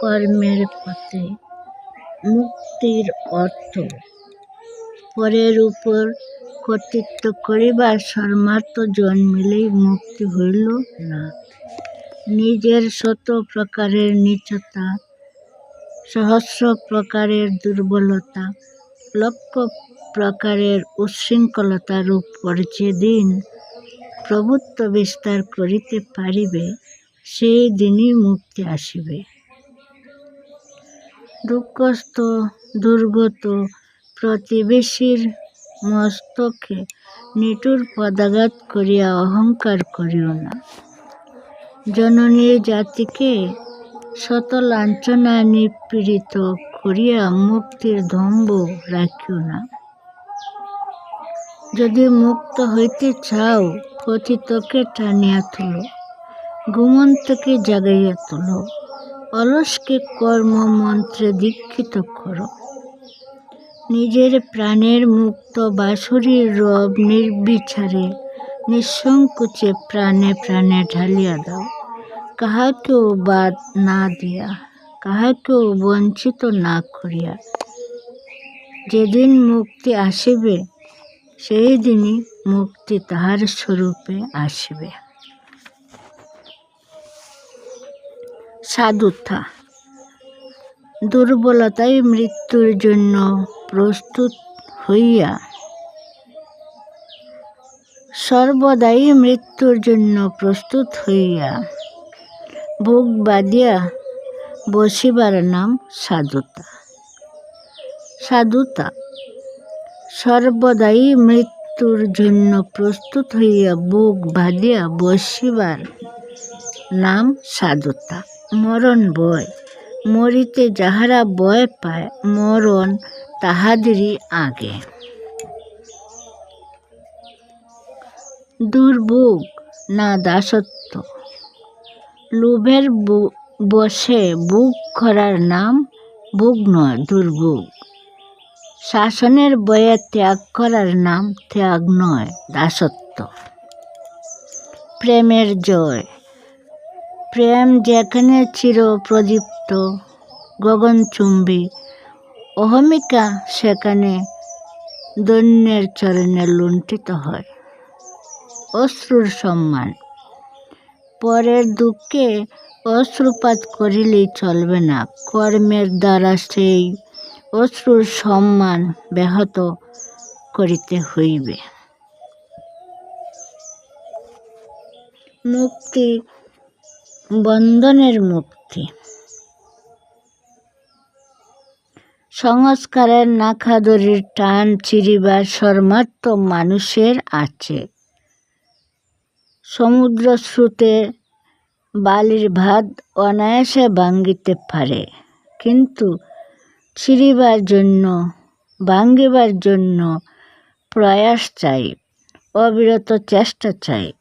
কর্মের পথে মুক্তির অর্থ। পরের উপর কর্তৃত্ব করিবার সর্মার্থ জন্মিলেই মুক্তি হইল না। নিজের শত প্রকারের নীচতা, সহস্র প্রকারের দুর্বলতা, লক্ষ প্রকারের উচ্ছৃঙ্খলতার উপর যেদিন প্রভুত্ব বিস্তার করিতে পারিবে সেই দিনই মুক্তি আসিবে। দুঃখস্থ, দুর্গত প্রতিবেশীর মস্তকে নিঠুর পদাঘাত করিয়া অহংকার করিও না। জননীর জাতিকে শত লাঞ্ছনা নিপীড়িত করিয়া মুক্তির ধম্ব রাখিও না। যদি মুক্ত হইতে চাও কথিতকে টানিয়া তুলো। ঘুমন্তকে জাগাইয়া তুলো। অলসকে কর্ম মন্ত্রে দীক্ষিত করো। নিজের প্রাণের মুক্ত বাসুরীর রব নির্বিচারে, নিঃসংকোচে প্রাণে প্রাণে ঢালিয়া দাও। কাহাকেও বাদ না দিয়া, কাহাকেও বঞ্চিত না করিয়া। যেদিন মুক্তি আসিবে সেই দিনই মুক্তি তাহার স্বরূপে আসিবে। সাধুতা। দুর্বলতাই মৃত্যুর জন্য প্রস্তুত হইয়া সর্বদাই মৃত্যুর জন্য প্রস্তুত হইয়া বুক বাঁধিয়া বসিবার নাম সাধুতা। সাধুতা, সর্বদাই মৃত্যুর জন্য প্রস্তুত হইয়া বুক বাঁধিয়া বসিবার নাম সাধুতা। মরণ ভয় মরিতে যাহারা ভয় পায়, মরণ তাহাদেরই আগে। দুর্ভোগ না দাসত্ব। লোভের বসে বুক করার নাম ভোগ নয়, দুর্ভোগ। শাসনের বয়ে ত্যাগ করার নাম ত্যাগ নয়, দাসত্ব। প্রেমের জয়। প্রেম যেখানে চির প্রদীপ্ত গগনচুম্বী অহমিকা সেখানে দৈন্যের চরণে লুণ্ঠিত হয়। অশ্রুর সম্মান, পরের দুঃখে অশ্রুপাত করিলেই চলবে না, কর্মের দ্বারা সেই অশ্রুর সম্মান ব্যাহত করিতে হইবে। মুক্তি বন্ধনের মুক্তি। সংস্কারের নাখাদরির টান চিরিবার সর্মাত্ম মানুষের আছে। সমুদ্র স্রোতে বালির ভাত অনায়াসে ভাঙ্গিতে পারে, কিন্তু ছিঁড়িবার জন্য, ভাঙ্গিবার জন্য প্রয়াস চাই, অবিরত চেষ্টা চাই।